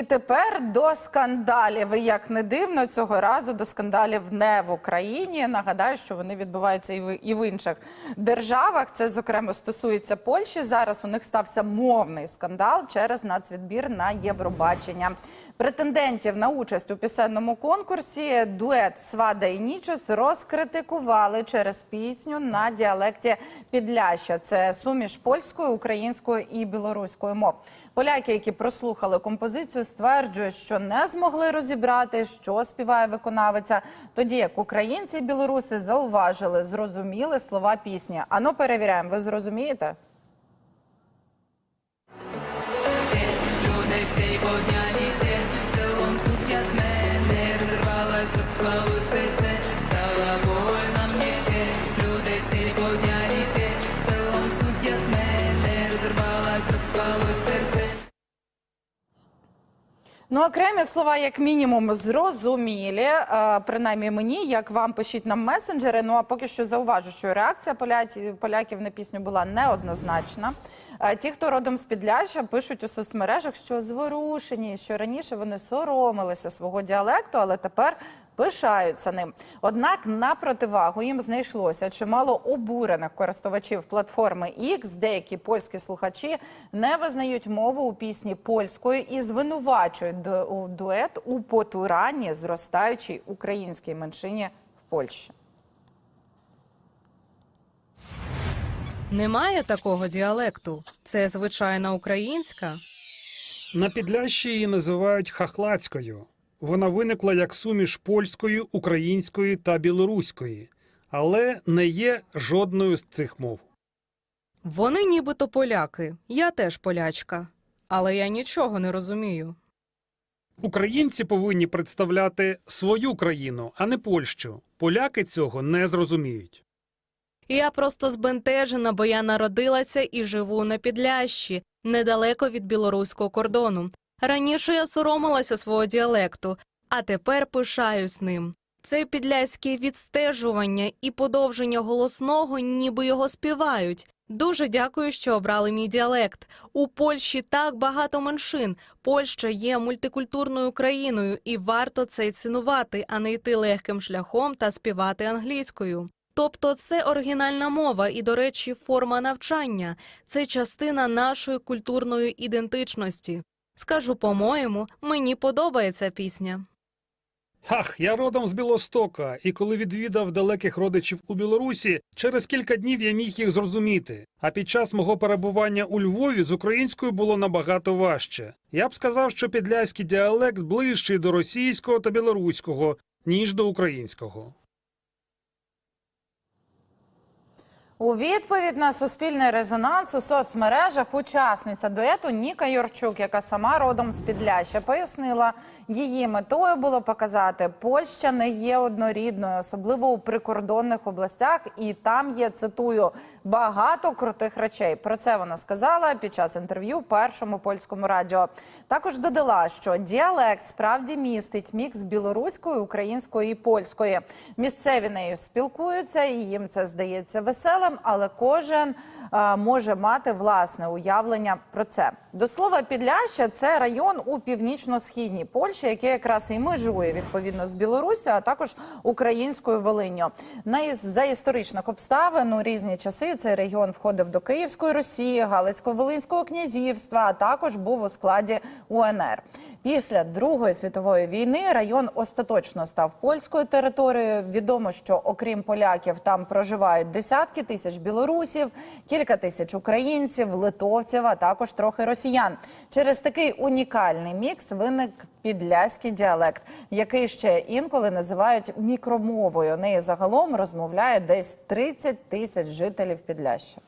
І тепер до скандалів. І як не дивно, цього разу до скандалів не в Україні. Нагадаю, що вони відбуваються і в, і в інших державах. Це зокрема стосується Польщі. Зараз у них стався мовний скандал через нацвідбір на Євробачення. Претендентів на участь у пісенному конкурсі дует Свада і Нічос розкритикували через пісню на діалекті Підляща. Це суміш польської, української і білоруської мов. Поляки, які прослухали композицію, стверджують, що не змогли розібрати, що співає виконавиця. Тоді як українці і білоруси зауважили, зрозуміли слова пісні. Ану, перевіряємо. Ви зрозумієте? Ну, окремі слова, як мінімум, зрозумілі. Е, принаймні мені, як вам пишіть нам месенджери. Ну а поки що зауважу, що реакція поляків на пісню була неоднозначна. Е, ті, хто родом з Підляжжя, пишуть у соцмережах, що зворушені, що раніше вони соромилися свого діалекту, але тепер пишаються ним. Однак на противагу їм знайшлося чимало обурених користувачів платформи X. Деякі польські слухачі не визнають мову у пісні польською і звинувачують дует у потуранні зростаючій українській меншині в Польщі. Немає такого діалекту. Це звичайна українська. На Підлящі її називають хахлацькою. Вона виникла як суміш польської, української та білоруської, але не є жодною з цих мов. Вони нібито поляки. Я теж полячка. Але я нічого не розумію. Українці повинні представляти свою країну, а не Польщу. Поляки цього не зрозуміють. Я просто збентежена, бо я народилася і живу на Підлящі, недалеко від білоруського кордону. Раніше я соромилася свого діалекту, а тепер пишаюсь ним. Це підляське відстежування і подовження голосного, ніби його співають. Дуже дякую, що обрали мій діалект. У Польщі так багато меншин. Польща є мультикультурною країною, і варто це цінувати, а не йти легким шляхом та співати англійською. Тобто це оригінальна мова і, до речі, форма навчання. Це частина нашої культурної ідентичності. Скажу по-моєму, мені подобається пісня. Ах, я родом з Білостока, і коли відвідав далеких родичів у Білорусі, через кілька днів я міг їх зрозуміти. А під час мого перебування у Львові з українською було набагато важче. Я б сказав, що підляський діалект ближчий до російського та білоруського, ніж до українського. У відповідь на суспільний резонанс у соцмережах учасниця дуету Ніка Юрчук, яка сама родом з Підляща, пояснила, її метою було показати, Польща не є однорідною, особливо у прикордонних областях, і там є цитую багато крутих речей. Про це вона сказала під час інтерв'ю першому польському радіо. Також додала, що діалект справді містить мікс білоруської, української і польської. Місцеві нею спілкуються, і їм це здається веселим, але кожен е, може мати власне уявлення про це. До слова, Підляща це район у північно-східній Польщі, який якраз і межує відповідно з Білорусі, а також українською Волинню. На за історичних обставин у різні часи цей регіон входив до Київської Росії, Галицько-Волинського князівства, а також був у складі УНР. Після Другої світової війни район остаточно став польською територією. Відомо, що окрім поляків там проживають десятки тисяч білорусів, кілька тисяч українців, литовців, а також трохи росіян. Через такий унікальний мікс виник підляський діалект, який ще інколи називають мікромовою. Нею загалом розмовляє десь 30 тисяч жителів Підляща.